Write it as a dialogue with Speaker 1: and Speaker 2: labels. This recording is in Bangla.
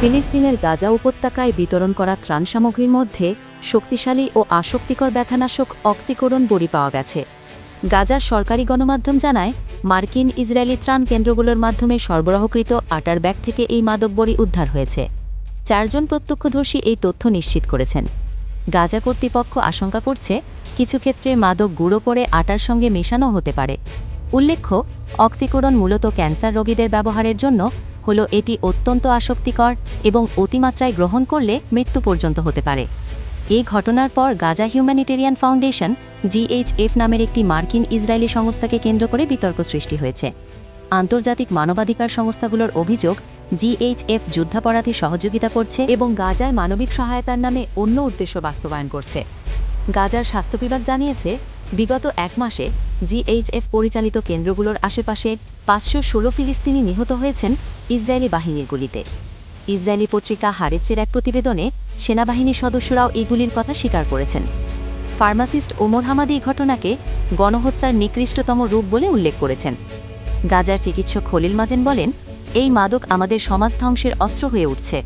Speaker 1: ফিলিস্তিনের গাজা উপত্যকায় বিতরণ করা ত্রাণ সামগ্রীর মধ্যে শক্তিশালী ও আসক্তিকর ব্যথানাশক অক্সিকোরন বড়ি পাওয়া গেছে। গাজার সরকারি গণমাধ্যম জানায়, মার্কিন ইসরায়েলি ত্রাণ কেন্দ্রগুলোর মাধ্যমে সরবরাহকৃত আটার ব্যাগ থেকে এই মাদক বড়ি উদ্ধার হয়েছে। চারজন প্রত্যক্ষদর্শী এই তথ্য নিশ্চিত করেছেন। গাজা কর্তৃপক্ষ আশঙ্কা করছে, কিছু ক্ষেত্রে মাদক গুঁড়ো করে আটার সঙ্গে মেশানো হতে পারে। উল্লেখ্য অক্সিকোরন মূলত ক্যান্সার রোগীদের ব্যবহারের জন্য হলো এটি অত্যন্ত আসক্তিকর এবং অতিমাত্রায় গ্রহণ করলে মৃত্যু পর্যন্ত হতে পারে। এই ঘটনার পর গাজা হিউম্যানিটেরিয়ান ফাউন্ডেশন জিএইচএফ নামের একটি মার্কিন ইসরায়েলি সংস্থাকে কেন্দ্র করে বিতর্ক সৃষ্টি হয়েছে। আন্তর্জাতিক মানবাধিকার সংস্থাগুলোর অভিযোগ জিএইচএফ যুদ্ধাপরাধী সহযোগিতা করছে এবং গাজায় মানবিক সহায়তার নামে অন্য উদ্দেশ্য বাস্তবায়ন করছে। গাজার স্বাস্থ্য বিভাগ জানিয়েছে, বিগত এক মাসে জিএইচএফ পরিচালিত কেন্দ্রগুলোর আশেপাশে পাঁচশো ষোলো ফিলিস্তিনি নিহত হয়েছেন ইসরায়েলি বাহিনীর গুলিতে ইসরায়েলি পত্রিকা হারেচ্চের এক প্রতিবেদনে সেনাবাহিনীর সদস্যরাও এগুলির কথা স্বীকার করেছেন। ফার্মাসিস্ট ওমর হামাদি এই ঘটনাকে গণহত্যার নিকৃষ্টতম রূপ বলে উল্লেখ করেছেন। গাজার চিকিৎসক খলিল মাজেন বলেন, এই মাদক আমাদের সমাজ ধ্বংসের অস্ত্র হয়ে উঠছে।